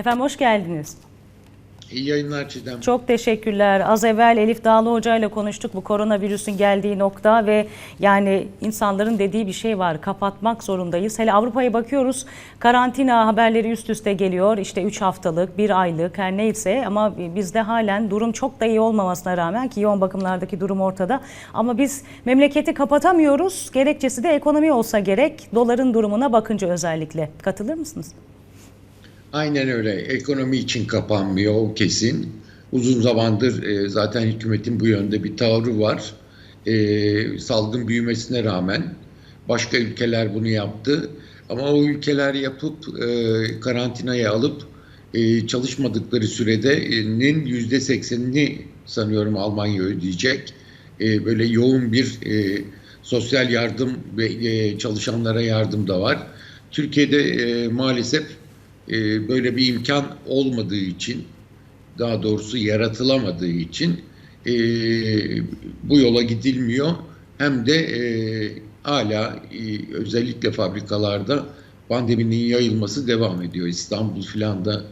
Efendim hoş geldiniz. İyi yayınlar Çiğdem. Çok teşekkürler. Az evvel Elif Dağlı Hoca ile konuştuk bu koronavirüsün geldiği nokta ve yani insanların dediği bir şey var. Kapatmak zorundayız. Hele Avrupa'ya bakıyoruz. Karantina haberleri üst üste geliyor. İşte 3 haftalık, 1 aylık her neyse ama bizde halen durum çok da iyi olmamasına rağmen ki yoğun bakımlardaki durum ortada. Ama biz memleketi kapatamıyoruz. Gerekçesi de ekonomi olsa gerek. Doların durumuna bakınca özellikle. Katılır mısınız? Aynen öyle. Ekonomi için kapanmıyor o kesin. Uzun zamandır e, zaten hükümetin bu yönde bir tavrı var. E, salgın büyümesine rağmen başka ülkeler bunu yaptı. Ama o ülkeler yapıp e, karantinaya alıp e, çalışmadıkları süredenin yüzde seksenini sanıyorum Almanya ödeyecek. E, böyle yoğun bir e, sosyal yardım ve e, çalışanlara yardım da var. Türkiye'de e, maalesef e, böyle bir imkan olmadığı için daha doğrusu yaratılamadığı için e, bu yola gidilmiyor. Hem de e, hala e, özellikle fabrikalarda pandeminin yayılması devam ediyor. İstanbul filan da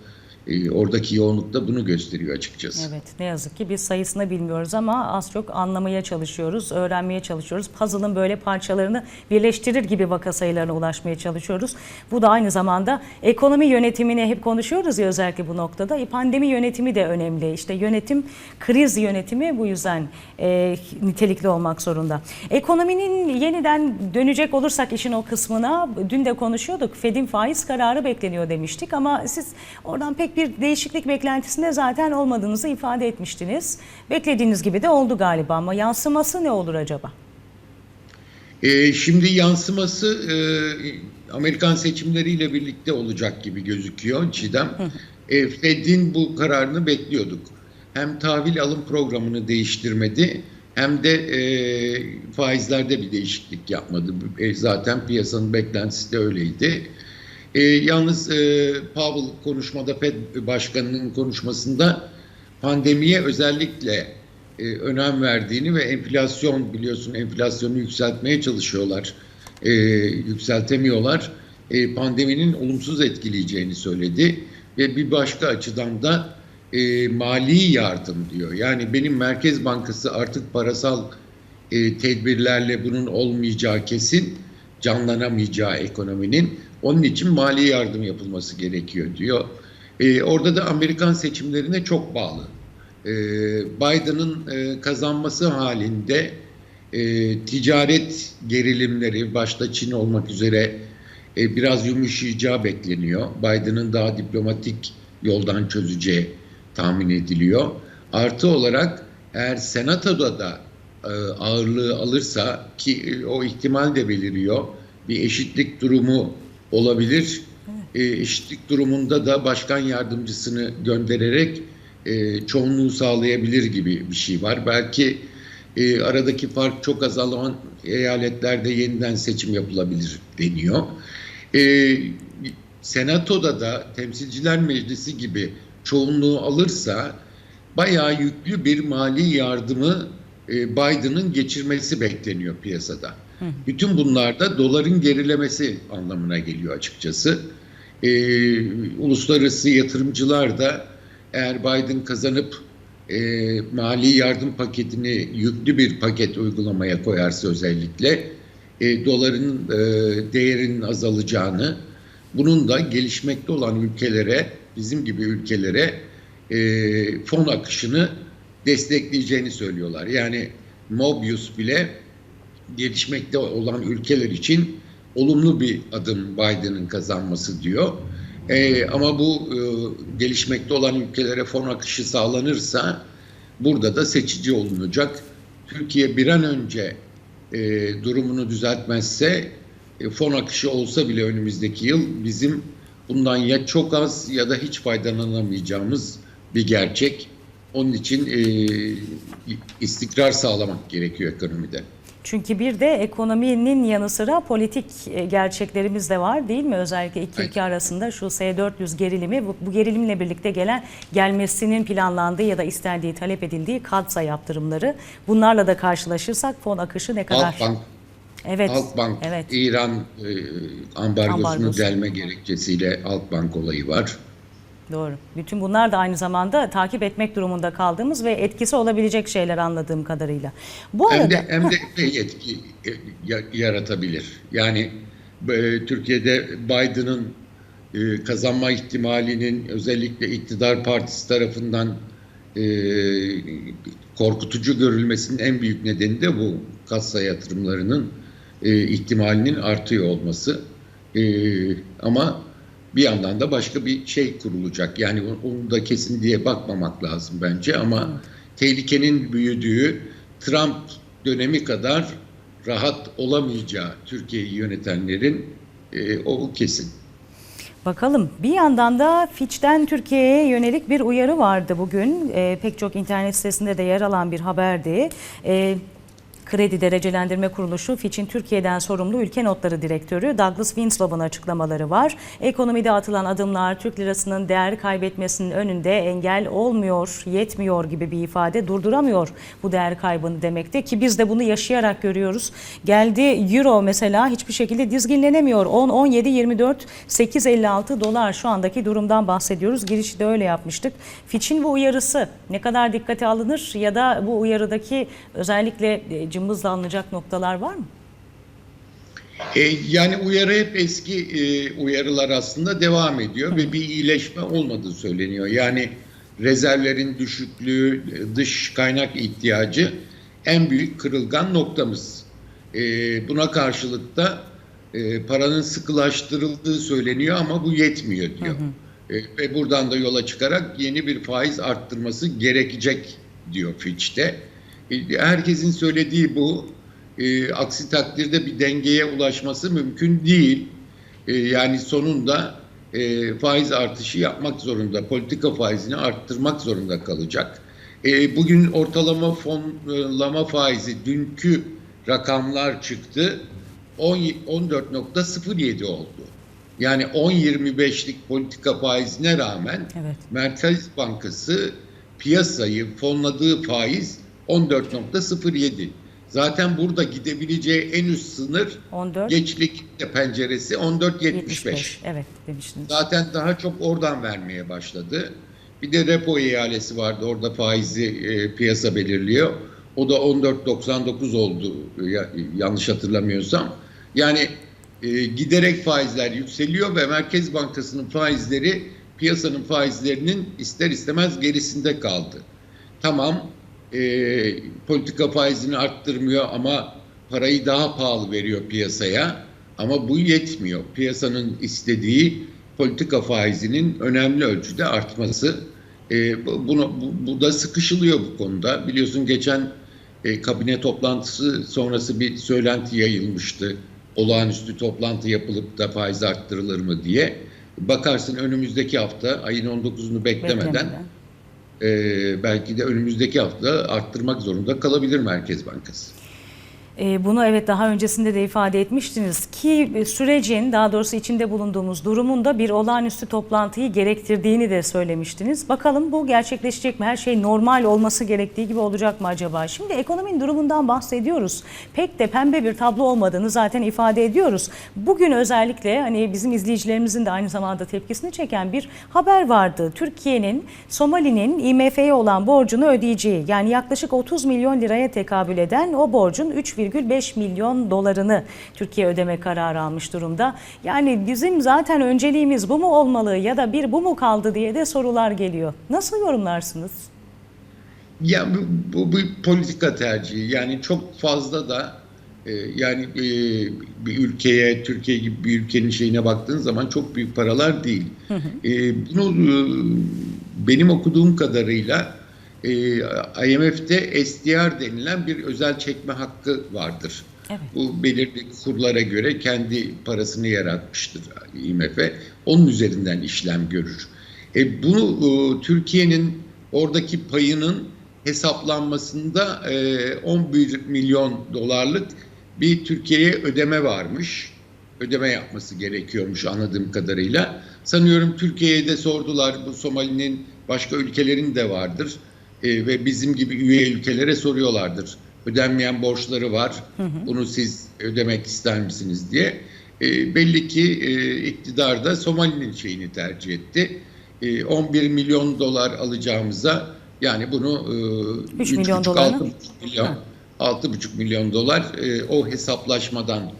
e, oradaki yoğunluk da bunu gösteriyor açıkçası. Evet ne yazık ki biz sayısını bilmiyoruz ama az çok anlamaya çalışıyoruz, öğrenmeye çalışıyoruz. Puzzle'ın böyle parçalarını birleştirir gibi vaka sayılarına ulaşmaya çalışıyoruz. Bu da aynı zamanda ekonomi yönetimini hep konuşuyoruz ya özellikle bu noktada. E, pandemi yönetimi de önemli. İşte yönetim, kriz yönetimi bu yüzden e, nitelikli olmak zorunda. Ekonominin yeniden dönecek olursak işin o kısmına dün de konuşuyorduk. Fed'in faiz kararı bekleniyor demiştik ama siz oradan pek bir değişiklik beklentisinde zaten olmadığınızı ifade etmiştiniz. Beklediğiniz gibi de oldu galiba ama yansıması ne olur acaba? E, şimdi yansıması e, Amerikan seçimleriyle birlikte olacak gibi gözüküyor Çiğdem. E, Fed'in bu kararını bekliyorduk. Hem tahvil alım programını değiştirmedi hem de e, faizlerde bir değişiklik yapmadı. E, zaten piyasanın beklentisi de öyleydi. E, yalnız e, Powell konuşmada Fed Başkanı'nın konuşmasında pandemiye özellikle e, önem verdiğini ve enflasyon biliyorsun enflasyonu yükseltmeye çalışıyorlar. E, yükseltemiyorlar. E, pandeminin olumsuz etkileyeceğini söyledi ve bir başka açıdan da e, mali yardım diyor. Yani benim Merkez Bankası artık parasal e, tedbirlerle bunun olmayacağı kesin, canlanamayacağı ekonominin onun için mali yardım yapılması gerekiyor diyor. E, orada da Amerikan seçimlerine çok bağlı. E, Biden'ın e, kazanması halinde e, ticaret gerilimleri başta Çin olmak üzere e, biraz yumuşayacağı bekleniyor. Biden'ın daha diplomatik yoldan çözeceği tahmin ediliyor. Artı olarak eğer senatoda da e, ağırlığı alırsa ki e, o ihtimal de beliriyor bir eşitlik durumu olabilir. E, eşitlik durumunda da başkan yardımcısını göndererek e, çoğunluğu sağlayabilir gibi bir şey var. Belki e, aradaki fark çok azalan eyaletlerde yeniden seçim yapılabilir deniyor. E, Senatoda da Temsilciler Meclisi gibi çoğunluğu alırsa bayağı yüklü bir mali yardımı e, Biden'ın geçirmesi bekleniyor piyasada. Bütün bunlar da doların gerilemesi anlamına geliyor açıkçası. E, uluslararası yatırımcılar da eğer Biden kazanıp e, mali yardım paketini yüklü bir paket uygulamaya koyarsa özellikle e, doların e, değerinin azalacağını, bunun da gelişmekte olan ülkelere, bizim gibi ülkelere e, fon akışını destekleyeceğini söylüyorlar. Yani Mobius bile gelişmekte olan ülkeler için olumlu bir adım Biden'ın kazanması diyor. Ee, ama bu e, gelişmekte olan ülkelere fon akışı sağlanırsa burada da seçici olunacak. Türkiye bir an önce e, durumunu düzeltmezse e, fon akışı olsa bile önümüzdeki yıl bizim bundan ya çok az ya da hiç faydalanamayacağımız bir gerçek. Onun için e, istikrar sağlamak gerekiyor ekonomide. Çünkü bir de ekonominin yanı sıra politik e, gerçeklerimiz de var değil mi? Özellikle iki ülke arasında şu S-400 gerilimi bu, bu gerilimle birlikte gelen gelmesinin planlandığı ya da istendiği, talep edildiği kadsa yaptırımları. Bunlarla da karşılaşırsak fon akışı ne kadar? Halkbank, evet. Halkbank evet. İran e, ambargosunu Ambargosu. delme gerekçesiyle Halkbank olayı var. Doğru. Bütün bunlar da aynı zamanda takip etmek durumunda kaldığımız ve etkisi olabilecek şeyler anladığım kadarıyla. Bu Hem arada de hem de etki e, ya- yaratabilir. Yani e, Türkiye'de Biden'ın e, kazanma ihtimalinin özellikle iktidar partisi tarafından korkutucu görülmesinin en büyük nedeni de bu kassa yatırımlarının ihtimalinin artıyor olması. Ama bir yandan da başka bir şey kurulacak. Yani onu da kesin diye bakmamak lazım bence ama tehlikenin büyüdüğü Trump dönemi kadar rahat olamayacağı Türkiye'yi yönetenlerin e, o kesin. Bakalım bir yandan da Fitch'ten Türkiye'ye yönelik bir uyarı vardı bugün. Ee, pek çok internet sitesinde de yer alan bir haberdi. Ee, Kredi Derecelendirme Kuruluşu Fitch'in Türkiye'den sorumlu ülke notları direktörü Douglas Winslow'un açıklamaları var. Ekonomide atılan adımlar Türk lirasının değer kaybetmesinin önünde engel olmuyor, yetmiyor gibi bir ifade durduramıyor bu değer kaybını demekte ki biz de bunu yaşayarak görüyoruz. Geldi Euro mesela hiçbir şekilde dizginlenemiyor. 10, 17, 24, 8.56 dolar şu andaki durumdan bahsediyoruz. Girişi de öyle yapmıştık. Fitch'in bu uyarısı ne kadar dikkate alınır ya da bu uyarıdaki özellikle e, cımbızla alınacak noktalar var mı? E, yani uyarı hep eski e, uyarılar aslında devam ediyor ve bir iyileşme olmadığı söyleniyor. Yani rezervlerin düşüklüğü, dış kaynak ihtiyacı en büyük kırılgan noktamız. E, buna karşılık da e, paranın sıkılaştırıldığı söyleniyor ama bu yetmiyor diyor. E, ve buradan da yola çıkarak yeni bir faiz arttırması gerekecek diyor Fitch'te. Herkesin söylediği bu. E, aksi takdirde bir dengeye ulaşması mümkün değil. E, yani sonunda e, faiz artışı yapmak zorunda, politika faizini arttırmak zorunda kalacak. E, bugün ortalama fonlama faizi dünkü rakamlar çıktı. 10 14.07 oldu. Yani 10-25'lik politika faizine rağmen Evet. Merkez Bankası piyasayı fonladığı faiz 14.07. Zaten burada gidebileceği en üst sınır 14, geçlik penceresi 14.75. 75. Evet demiştiniz. Zaten daha çok oradan vermeye başladı. Bir de repo ihalesi vardı. Orada faizi e, piyasa belirliyor. O da 14.99 oldu ya- yanlış hatırlamıyorsam. Yani e, giderek faizler yükseliyor ve Merkez Bankası'nın faizleri piyasanın faizlerinin ister istemez gerisinde kaldı. Tamam e, politika faizini arttırmıyor ama parayı daha pahalı veriyor piyasaya. Ama bu yetmiyor. Piyasanın istediği politika faizinin önemli ölçüde artması. E, bu, bunu, bu, bu da sıkışılıyor bu konuda. Biliyorsun geçen e, kabine toplantısı sonrası bir söylenti yayılmıştı. Olağanüstü toplantı yapılıp da faiz arttırılır mı diye. Bakarsın önümüzdeki hafta ayın 19'unu beklemeden, Beklemeden. E, belki de önümüzdeki hafta arttırmak zorunda kalabilir Merkez Bankası. E, Bunu evet daha öncesinde de ifade etmiştiniz ki sürecin daha doğrusu içinde bulunduğumuz durumun da bir olağanüstü toplantıyı gerektirdiğini de söylemiştiniz. Bakalım bu gerçekleşecek mi? Her şey normal olması gerektiği gibi olacak mı acaba? Şimdi ekonominin durumundan bahsediyoruz. Pek de pembe bir tablo olmadığını zaten ifade ediyoruz. Bugün özellikle hani bizim izleyicilerimizin de aynı zamanda tepkisini çeken bir haber vardı. Türkiye'nin Somali'nin IMF'ye olan borcunu ödeyeceği yani yaklaşık 30 milyon liraya tekabül eden o borcun 3,5 milyon dolarını Türkiye ödeme kararı almış durumda. Yani bizim zaten önceliğimiz bu mu olmalı ya da bir bu mu kaldı diye de sorular geliyor. Nasıl yorumlarsınız? Ya bu, bu bir politika tercihi. Yani çok fazla da e, yani e, bir ülkeye, Türkiye gibi bir ülkenin şeyine baktığın zaman çok büyük paralar değil. E, bunu e, benim okuduğum kadarıyla e, IMF'de SDR denilen bir özel çekme hakkı vardır. Evet. Bu belirli kurlara göre kendi parasını yaratmıştır IMF. Onun üzerinden işlem görür. E, bunu e, Türkiye'nin oradaki payının hesaplanmasında e, 11 milyon dolarlık bir Türkiye'ye ödeme varmış. Ödeme yapması gerekiyormuş anladığım kadarıyla. Sanıyorum Türkiye'ye de sordular. Bu Somali'nin başka ülkelerin de vardır. E, ve bizim gibi üye ülkelere soruyorlardır. Ödenmeyen borçları var. Bunu siz ödemek ister misiniz diye. E, belli ki e, iktidar da Somali'nin şeyini tercih etti. e, 11 milyon dolar alacağımıza yani bunu e, Üç milyon 3,5 dolarını? 6,5 milyon Ha. 6,5 milyon dolar e, o hesaplaşmadan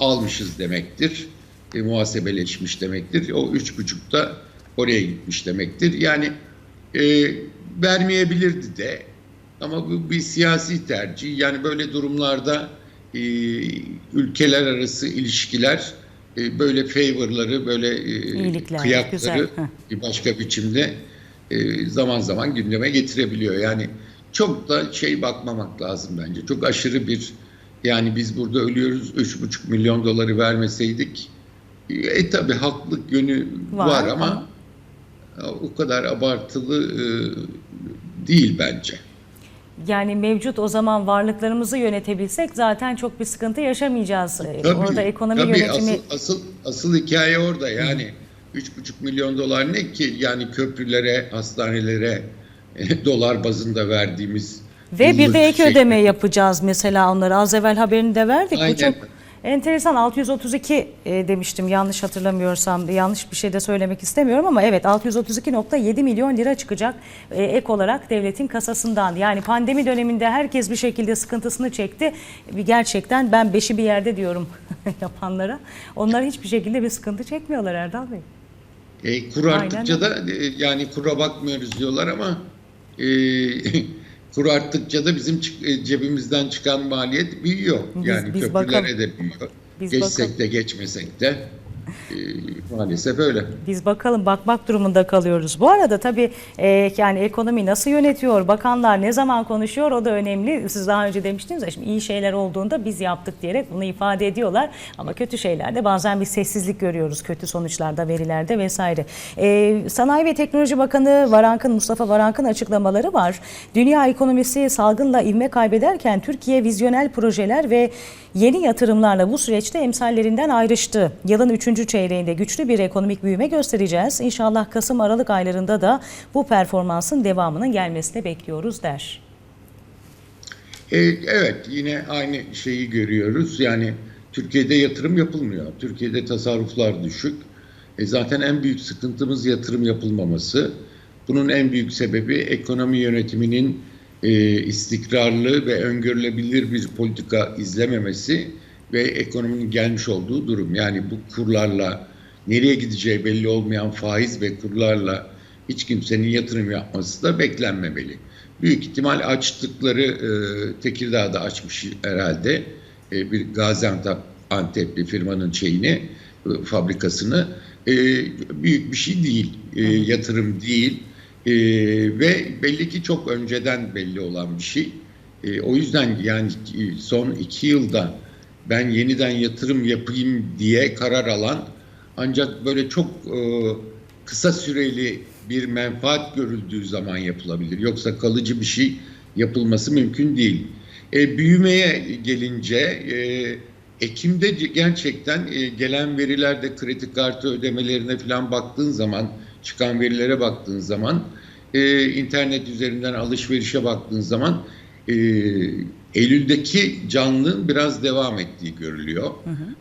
almışız demektir. E, muhasebeleşmiş demektir. O 3,5 da oraya gitmiş demektir. Yani e, vermeyebilirdi de ama bu bir siyasi tercih. Yani böyle durumlarda e, ülkeler arası ilişkiler e, böyle favorları, böyle e, İyilikler, kıyakları bir başka biçimde e, zaman zaman gündeme getirebiliyor. Yani çok da şey bakmamak lazım bence. Çok aşırı bir yani biz burada ölüyoruz 3,5 milyon doları vermeseydik e tabi haklılık yönü Var var, ama- o kadar abartılı e, değil bence. Yani mevcut o zaman varlıklarımızı yönetebilsek zaten çok bir sıkıntı yaşamayacağız. Ee, Tabii, Orada ekonomi tabii, yönetimi asıl, asıl asıl hikaye orada yani 3,5 milyon dolar ne ki yani köprülere, hastanelere dolar bazında verdiğimiz ve bir de ek şey- ödeme yapacağız mesela onları. Az evvel haberini de verdik. Bu Aynen. çok enteresan. 632 e, demiştim yanlış hatırlamıyorsam. Yanlış bir şey de söylemek istemiyorum ama evet 632.7 milyon lira çıkacak e, ek olarak devletin kasasından. Yani pandemi döneminde herkes bir şekilde sıkıntısını çekti. Bir gerçekten ben beşi bir yerde diyorum yapanlara. Onlar hiçbir şekilde bir sıkıntı çekmiyorlar Erdal Bey. E, kur Aynen arttıkça da e, yani kura bakmıyoruz diyorlar ama e, kur arttıkça da bizim e, cebimizden çıkan maliyet büyüyor. Biz- yani biz köprülere bakalım. de büyüyor. Biz Geçsek bakalım. de geçmesek de e, maalesef öyle. Biz bakalım bakmak durumunda kalıyoruz. Bu arada tabii e, yani ekonomi nasıl yönetiyor, bakanlar ne zaman konuşuyor o da önemli. Siz daha önce demiştiniz ya şimdi iyi şeyler olduğunda biz yaptık diyerek bunu ifade ediyorlar. Ama kötü şeylerde bazen bir sessizlik görüyoruz kötü sonuçlarda, verilerde vesaire. E, Sanayi ve Teknoloji Bakanı Varank'ın, Mustafa Varank'ın açıklamaları var. Dünya ekonomisi salgınla ivme kaybederken Türkiye vizyonel projeler ve yeni yatırımlarla bu süreçte emsallerinden ayrıştı. Yılın 3. çeyreğinde güçlü bir ekonomik büyüme göstereceğiz. İnşallah Kasım-Aralık aylarında da bu performansın devamının gelmesini bekliyoruz der. E, evet yine aynı şeyi görüyoruz. Yani Türkiye'de yatırım yapılmıyor. Türkiye'de tasarruflar düşük. E, zaten en büyük sıkıntımız yatırım yapılmaması. Bunun en büyük sebebi ekonomi yönetiminin e, istikrarlı ve öngörülebilir bir politika izlememesi ve ekonominin gelmiş olduğu durum. Yani bu kurlarla nereye gideceği belli olmayan faiz ve kurlarla hiç kimsenin yatırım yapması da beklenmemeli. Büyük ihtimal açtıkları e, Tekirdağ'da açmış herhalde e, bir Gaziantep Antepli firmanın şeyini e, fabrikasını e, büyük bir şey değil e, yatırım değil e, ve belli ki çok önceden belli olan bir şey. E, o yüzden yani son iki yılda ben yeniden yatırım yapayım diye karar alan ancak böyle çok e, kısa süreli bir menfaat görüldüğü zaman yapılabilir. Yoksa kalıcı bir şey yapılması mümkün değil. E, büyümeye gelince e, Ekim'de gerçekten e, gelen verilerde kredi kartı ödemelerine falan baktığın zaman, çıkan verilere baktığın zaman, e, internet üzerinden alışverişe baktığın zaman e, Eylül'deki canlılığın biraz devam ettiği görülüyor.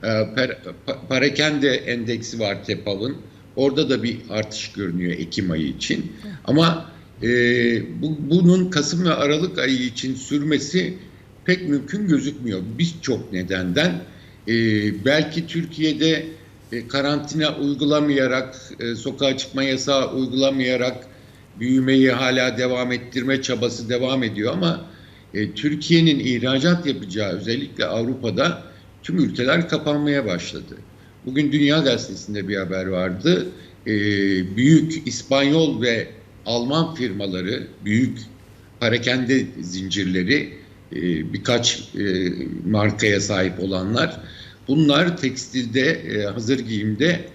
E, per, pa, parakende endeksi var TEPAV'ın. Orada da bir artış görünüyor Ekim ayı için. Ama e, bu, bunun Kasım ve Aralık ayı için sürmesi pek mümkün gözükmüyor. Birçok nedenden. E, belki Türkiye'de e, karantina uygulamayarak, e, sokağa çıkma yasağı uygulamayarak büyümeyi hala devam ettirme çabası devam ediyor ama e, Türkiye'nin ihracat yapacağı özellikle Avrupa'da tüm ülkeler kapanmaya başladı. Bugün Dünya Gazetesi'nde bir haber vardı. E, büyük İspanyol ve Alman firmaları, büyük parakende zincirleri, e, birkaç e, markaya sahip olanlar, bunlar tekstilde, e, hazır giyimde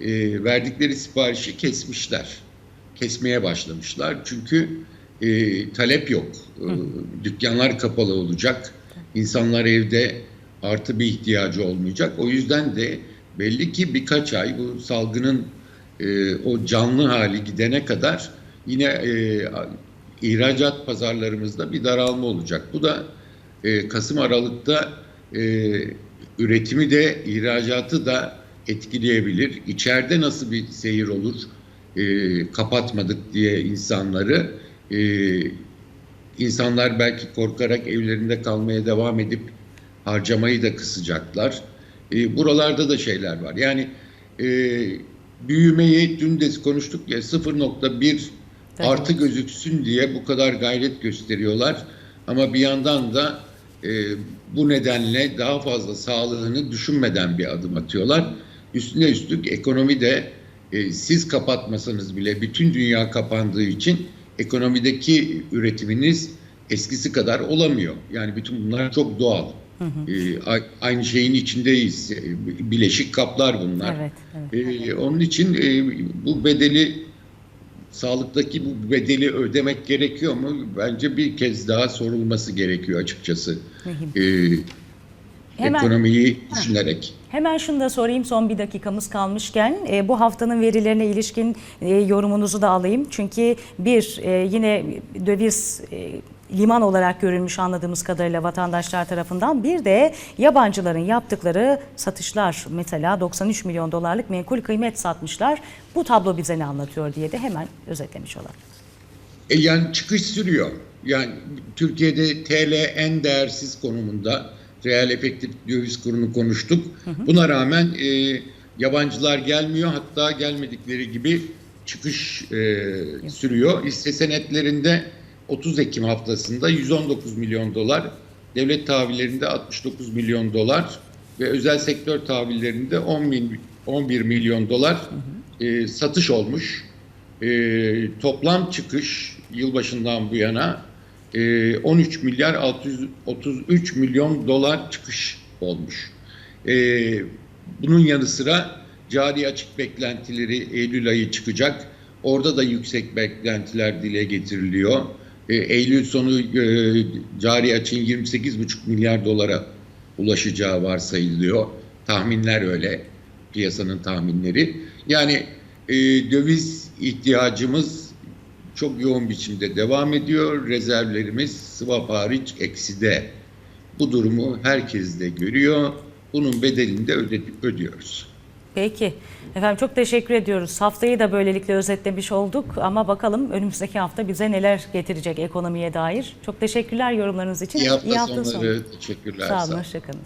e, verdikleri siparişi kesmişler. Kesmeye başlamışlar. Çünkü e, talep yok. E, dükkanlar kapalı olacak. İnsanlar evde artı bir ihtiyacı olmayacak. O yüzden de belli ki birkaç ay bu salgının e, o canlı hali gidene kadar yine e, ihracat pazarlarımızda bir daralma olacak. Bu da e, Kasım Aralık'ta e, üretimi de ihracatı da etkileyebilir. İçeride nasıl bir seyir olur? e, kapatmadık diye insanları e, insanlar belki korkarak evlerinde kalmaya devam edip harcamayı da kısacaklar. E, buralarda da şeyler var. Yani e, büyümeyi dün de konuştuk ya 0.1 Evet. artı gözüksün diye bu kadar gayret gösteriyorlar. Ama bir yandan da e, bu nedenle daha fazla sağlığını düşünmeden bir adım atıyorlar. Üstüne üstlük ekonomi de e, siz kapatmasanız bile bütün dünya kapandığı için ekonomideki üretiminiz eskisi kadar olamıyor. Yani bütün bunlar çok doğal. E, a- aynı şeyin içindeyiz. E, Bileşik kaplar bunlar. Evet, evet. E, onun için e, bu bedeli sağlıktaki bu bedeli ödemek gerekiyor mu? Bence bir kez daha sorulması gerekiyor açıkçası. Mühim. E, Hemen- ekonomiyi düşünerek. Hemen şunu da sorayım son bir dakikamız kalmışken e, bu haftanın verilerine ilişkin e, yorumunuzu da alayım. Çünkü bir e, yine döviz e, liman olarak görülmüş anladığımız kadarıyla vatandaşlar tarafından bir de yabancıların yaptıkları satışlar mesela 93 milyon dolarlık menkul kıymet satmışlar. Bu tablo bize ne anlatıyor diye de hemen özetlemiş olalım. E yani çıkış sürüyor. Yani Türkiye'de TL en değersiz konumunda. Reel efektif döviz kurunu konuştuk. Buna rağmen e, yabancılar gelmiyor. Hatta gelmedikleri gibi çıkış e, sürüyor. Hisse senetlerinde 30 Ekim haftasında 119 milyon dolar, devlet tahvillerinde 69 milyon dolar ve özel sektör tahvillerinde 10 bin, 11 milyon dolar e, satış olmuş. E, toplam çıkış yılbaşından bu yana e, 13 milyar 633 milyon dolar çıkış olmuş. E, bunun yanı sıra cari açık beklentileri Eylül ayı çıkacak. Orada da yüksek beklentiler dile getiriliyor. E, Eylül sonu e, cari açığın 28,5 milyar dolara ulaşacağı varsayılıyor. Tahminler öyle. Piyasanın tahminleri. Yani e, döviz ihtiyacımız çok yoğun biçimde devam ediyor. Rezervlerimiz swap hariç ekside. Bu durumu herkes de görüyor. Bunun bedelini de ödüyoruz. Peki. Efendim çok teşekkür ediyoruz. Haftayı da böylelikle özetlemiş olduk ama bakalım önümüzdeki hafta bize neler getirecek ekonomiye dair. Çok teşekkürler yorumlarınız için. İyi hafta, sonu. sonları. Teşekkürler. Sağ Sağ olun, olun. hoşçakalın.